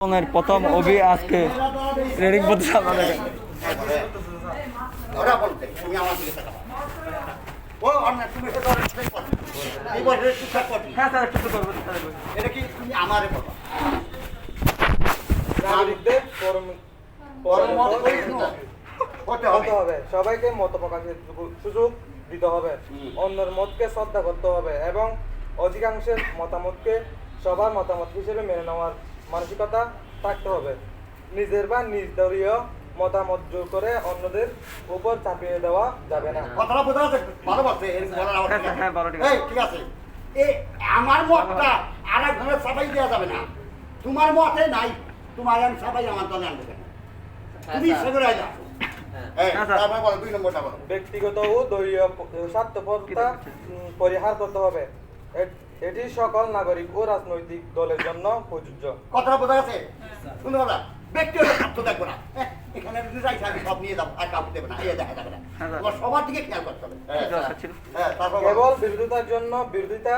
জীবনের প্রথম অভি আজকে করতে করো। হ্যাঁ। করতে সবাইকে মত প্রকাশের সুযোগ দিতে হবে। অন্যের মতকে শ্রদ্ধা করতে হবে এবং অধিকাংশের মতামতকে সবার মতামত হিসেবে মেনে নেওয়ার মানসিকতা থাকতে হবে। নিজের বা নিজ দলীয় মতামত জোর করে অন্যদের উপর চাপিয়ে দেওয়া যাবে না। কথাটা বোঝা যাচ্ছে ভালো বলছে এরকম বলার আবার ঠিক হ্যাঁ, আছে। হ্যাঁ, ভালো, ঠিক আছে। ঠিক আছে। এই আমার মতটা আর এক ঘরে সবাই দেওয়া যাবে না। তোমার মতে নাই তোমার আমি সবাই আমার দলে আনবে কেন তুমি সেগুলো হ্যাঁ, ব্যক্তিগত ও দলীয় স্বার্থপরতা পরিহার করতে হবে। এটি সকল নাগরিক ও রাজনৈতিক দলের জন্য প্রযোজ্য। কথাটা বোঝা গেছে? ব্যক্তিগত স্বার্থ দেখব না। এখানে যদি আমি সব নিয়ে যাব আর কাউকে দেবে না। এ দেখা যাবে না। তোমার সবার দিকে খেয়াল করতে হবে। ঠিক আছে, ছিল। তারপর বলো। কেবল বিরোধিতার জন্য বিরোধিতা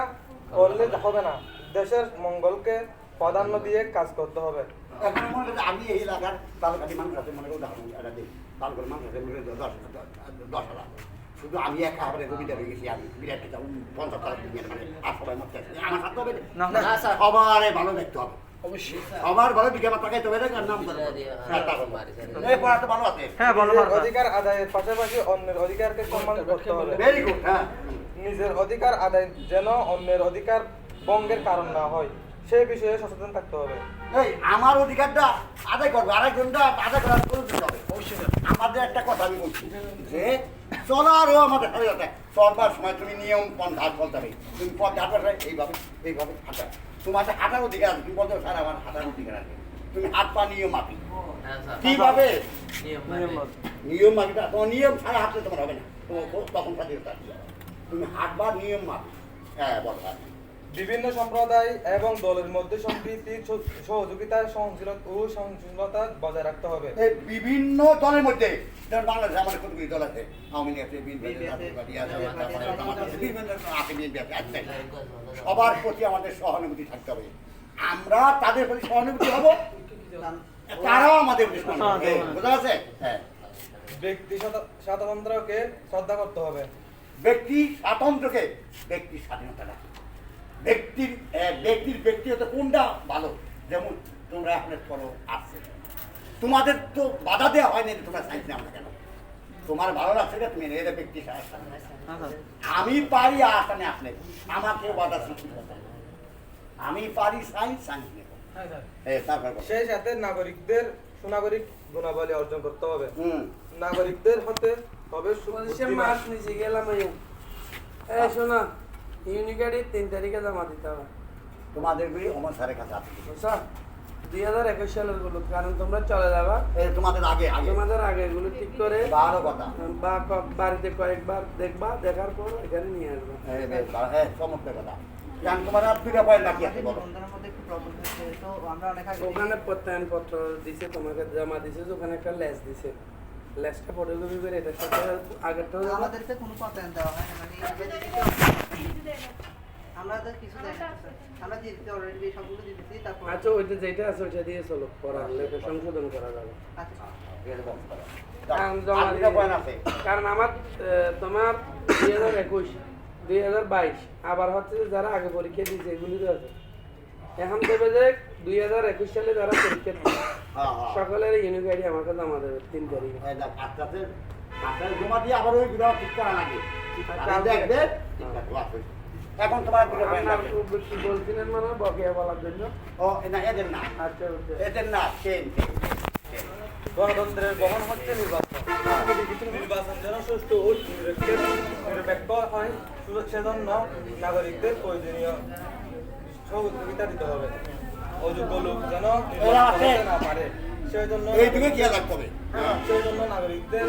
করলে হবে না। দেশের মঙ্গলকে প্রাধান্য দিয়ে কাজ করতে হবে। এখন মনে আমি এই এলাকার তালকাটি মানুষ আছে মনে করি উদাহরণ এটা দিই তালকাটি মানুষ আছে মনে করি দশ দশ হাজার। শুধু আমি একা হাজারে রবিটা হয়ে গেছি আমি। বিরাট পঞ্চাশ টাকা মানে আর সবাই মধ্যে আমার সাথে হবে না, সবারে ভালো দেখতে হবে। ভালো দিকে আমার নাম হ্যাঁ, ভালো আছে। হ্যাঁ নিজের ভালো, অধিকার আদায়ের পাশাপাশি অন্যের অধিকারকে সম্মান করতে হবে। ভেরি গুড হ্যাঁ। নিজের অধিকার আদায় যেন অন্যের অধিকার ভঙ্গের কারণ না হয়। সে বিষয়ে সচেতন থাকতে হবে। এই আমার অধিকারটা আদায় করব আরেকজনটা আদায় করার করে দিতে হবে আমাদের একটা কথা আমি বলছি। যে চলারও আমাদের সাথে চলবার সময় তুমি নিয়ম পন্থা চলতে হবে। তুমি পথ হাঁটার এইভাবে এইভাবে হাঁটা। তোমার হাঁটার অধিকার আছে তুমি বলতে স্যার আমার হাঁটার অধিকার আছে। তুমি হাত পা নিয়ম মাপি। কীভাবে? নিয়ম মাপিটা তোমার নিয়ম ছাড়া হাঁটলে তোমার হবে না। তোমার তখন স্বাধীনতা। তুমি হাঁটবার নিয়ম মাপি। হ্যাঁ বলো হ্যাঁ। বিভিন্ন সম্প্রদায় এবং দলের মধ্যে সম্প্রীতি সহযোগিতা সহনশীলতা ও সহনশীলতা বজায় রাখতে হবে। এই বিভিন্ন দলের মধ্যে বাংলাদেশে আমাদের কতগুলি দল আছে? আওয়ামী লীগ আছে আছে আছে আছে, বিভিন্ন আছে আছে। আছে। সবার প্রতি আমাদের সহানুভূতি থাকতে হবে। আমরা তাদের প্রতি সহানুভূতি হব। তারাও আমাদের প্রতি সহানুভূতি। হবে। বোঝা গেছে হ্যাঁ। ব্যক্তি স্বাতন্ত্র্যকে শ্রদ্ধা করতে হবে। ব্যক্তি স্বাতন্ত্র্যকে ব্যক্তির স্বাধীনতাটা ব্যক্তির ব্যক্তির ব্যক্তিগত কোনটা ভালো? যেমন তোমরা এখন করো আসছে তোমাদের তো বাধা দেওয়া হয়নি তোমরা সাইন্স নাও না কেন? তোমার ভালো লাগছে না তুমি এটা ব্যক্তি। হ্যাঁ। আমি পারি আসানে আসলে আমাকে বাধা সৃষ্টি করতে আমি পারি সাইন্স সাইন্স নেব এই তারপর বলো। সেই সাথে নাগরিকদের সুনাগরিক গুণাবলী অর্জন করতে হবে। হুম। নাগরিকদের হতে হবে সু- পুলিশের মাছ নিচে গেলাম এই শোনা ইউনিকার্ডে তিন তারিখে জমা দিতে হবে। তোমাদের গুলি অমর স্যারের কাছে আছে। বুঝছ? দুই হাজার একুশ সালেরগুলো কারণ তোমরা চলে যাবা। তোমাদের আগে আগে। তোমাদের আগে এগুলো ঠিক করে ভালো কথা। বা বাড়িতে কয়েকবার দেখবা দেখার পর এখানে নিয়ে আসবা। হ্যাঁ চমৎকার কথা। ওখানে প্রত্যয়ন পত্র দিছে তোমাকে জমা দিছে ওখানে একটা লেস দিছে। লেসটা ফটোকপি করে এটার সাথে আগেরটা আমাদেরকে কোনো পতায়ন দেওয়া হয় মানে আমরা আমরা আচ্ছা ওইটা যেটা আছে ওইটা দিয়ে চলো করা সংশোধন করা যাবে আচ্ছা। কারণ আমার তোমার দুই হাজার একুশ দুই হাজার বাইশ আবার হচ্ছে যে যারা আগে পরীক্ষা দিয়েছে এগুলি তো আছে এখন দেবে যে দুই হাজার একুশ সালে যারা পরীক্ষা হ্যাঁ, হ্যাঁ। সকলের ইউনিভার্সিটি আমাকে জমা দেবে তিন তারিখে জমা দিয়ে আবার ওই ঠিক করা লাগে। দেখবে। এখন তোমার বেশি বলছিলেন মানে বকেয়া বলার জন্য। ও না এদের না। আচ্ছা আচ্ছা। এদের না চেন গণতন্ত্রের বহন হচ্ছে নির্বাচন। নির্বাচন যেন সুষ্ঠু ও নিরপেক্ষ- নিরপেক্ষ হয় সেজন্য নাগরিকদের প্রয়োজনীয় সহযোগিতা দিতে হবে। অযোগ্য লোক যেন। না পারে সেজন্য এই দিকে খেয়াল রাখতে হবে। সেজন্য নাগরিকদের